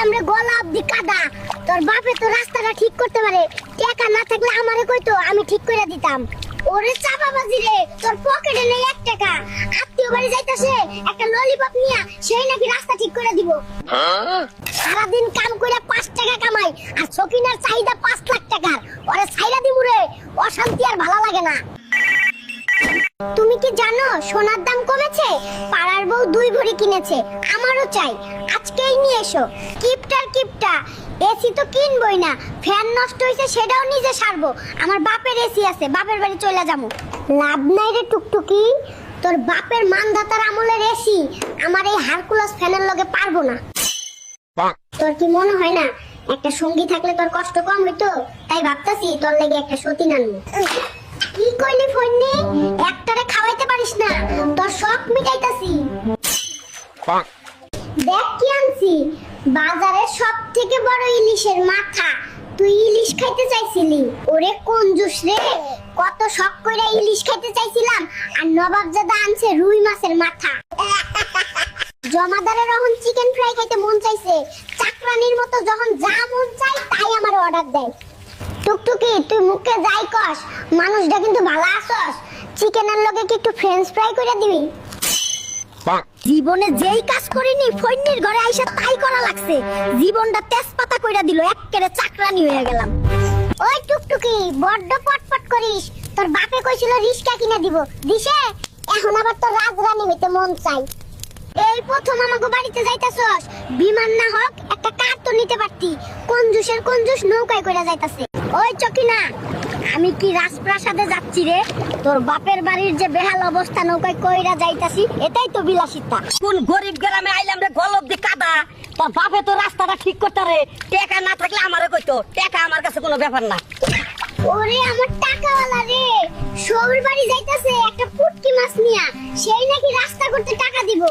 আইলাম রে গলা অব্দি কাদা। তোর বাপে তো রাস্তাটা ঠিক করতে পারে। টাকা না থাকলে আমারে কইতো, আমি ঠিক করে দিতাম। ওরে চাপাবাজি রে, তোর পকেটে নেই এক টাকা। আত্মীয় বাড়ি যাইতাছে, একটা ললিপপ নিয়া সেই নাকি রাস্তা ঠিক করে দিব। সারাদিন কাম করে পাঁচ টাকা কামাই, আর সকিনার চাহিদা পাঁচ লাখ টাকার। ওরে ছাইরা দিমু রে, অশান্তি আর ভালো লাগে না। তুমি কি জানো, সোনার দাম কমেছে? বউ দুই ভরি কিনেছে আমারও চাই। আজকেই নিয়ে এসো। কিপটার কিপটা। এসি তো কিনবই না। ফ্যান নষ্ট হয়েছে সেটাও নিজে সারবো। আমার বাপের এসি আছে বাপের বাড়ি চলে যাব। লাভ নাই রে টুকটুকি। তোর বাপের মানদাতার আমলের এসি। আমার এই হারকুলাস ফ্যানের লগে পারব না। তোর কি মনে হয় না একটা সঙ্গী থাকলে তোর কষ্ট কম হইতো? তাই ভাবতাছি তোর লেগে একটা সতী নানবো কি কইলি ফন্নি একটারে খাওয়াইতে পারিস না। তোর শখ মিটাইতাছি। দেখ কি আনছি। বাজারে সব থেকে বড় ইলিশের মাথা। তুই ইলিশ খাইতে চাইছিলি? ওরে কোন জুস রে। কত শখ কইরা ইলিশ খাইতে চাইছিলাম, আর নবাবজাদা আনছে রুই মাছের মাথা। জমাদারের যখন চিকেন ফ্রাই খাইতে মন চাইছে। চাকরানির মতো যখন যা মন চাই তাই আমার অর্ডার দেয়। টুকটুকি, তুই মুখে যাই কস, মানুষটা কিন্তু ভালো আসস চিকেনের লগে কি একটু ফ্রেঞ্চ ফ্রাই করে দিবি? জীবনে যেই কাজ করিনি ফৈন্নির ঘরে আইসা তাই করা লাগছে। জীবনটা তেজপাতা কইরা দিল, এক্কেরে চাকরানি হয়ে গেলাম। ওই টুকটুকি, বড্ড পটপট করিস। তোর বাপে কইছিল রিস্কা কিনে দিব। দিছে? এখন আবার তোর রাজরানী হইতে মন চাই। এই প্রথম আমাকে বাড়িতে যাইতাছস। বিমান না হোক, একটা কার তো নিতে পারতি। কঞ্জুসের কঞ্জুস নৌকায় কইরা যাইতাছে। ওই চকিনা আমি কি রাজপ্রাসাদে যাচ্ছি রে? তোর বাপের বাড়ির যে বেহাল অবস্থা নৌকায় কইরা যাইতাছি এটাই তো বিলাসিতা। কোন গরিব গ্রামে আইলাম রে গলব দি কাদা। তোর বাপে তো রাস্তাটা ঠিক করতে রে। টাকা না থাকলে আমারে কইতো টাকা আমার কাছে কোনো ব্যাপার না। ওরে আমার টাকাওয়ালা রে! সৌর বাড়ি যাইতাছে একটা পুটকি মাছ নিয়া সেই নাকি রাস্তা করতে টাকা দিব।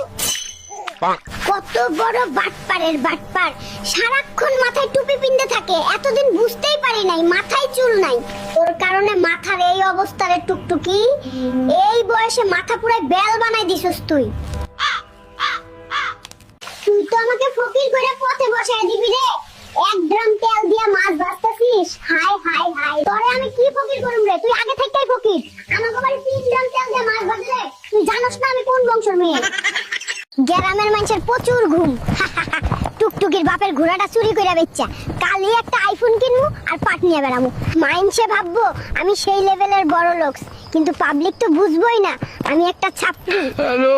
কত বড় বাটপারের বাটপার সারাক্ষণ মাথায় টুপি পিনতে থাকে। এতদিন বুঝতেই পারি নাই, মাথায় চুল নাই। ওর কারণে মাথার এই অবস্থারে টুকটুকি, এই বয়সে মাথা পুরাই বেল বানাই দিছস তুই। তুই তো আমাকে ফকির করে পথে বসায় দিবি রে। এক ড্রাম তেল দিয়া মাছ ভাজতেছিস? হাই হাই হাই তোরে আমি কি ফকির করুম রে? তুই আগে থেকেই ফকির। আমাকে বাড়ি তিন ড্রাম তেল দিয়ে মাছ ভাজলে? তুই জানোস না আমি কোন বংশের মেয়ে। গ্রামের মানুষের প্রচুর ঘুম। টুকটুকির বাপের ঘোড়াটা চুরি করে বেচ্চা কালই একটা আইফোন কিনবো আর পাট নিয়ে বেড়াবো। মাইন্ডসে ভাববো, আমি সেই লেভেলের বড় লোক। কিন্তু পাবলিক তো বুঝবোই না, আমি একটা ছাত্রী। Hello.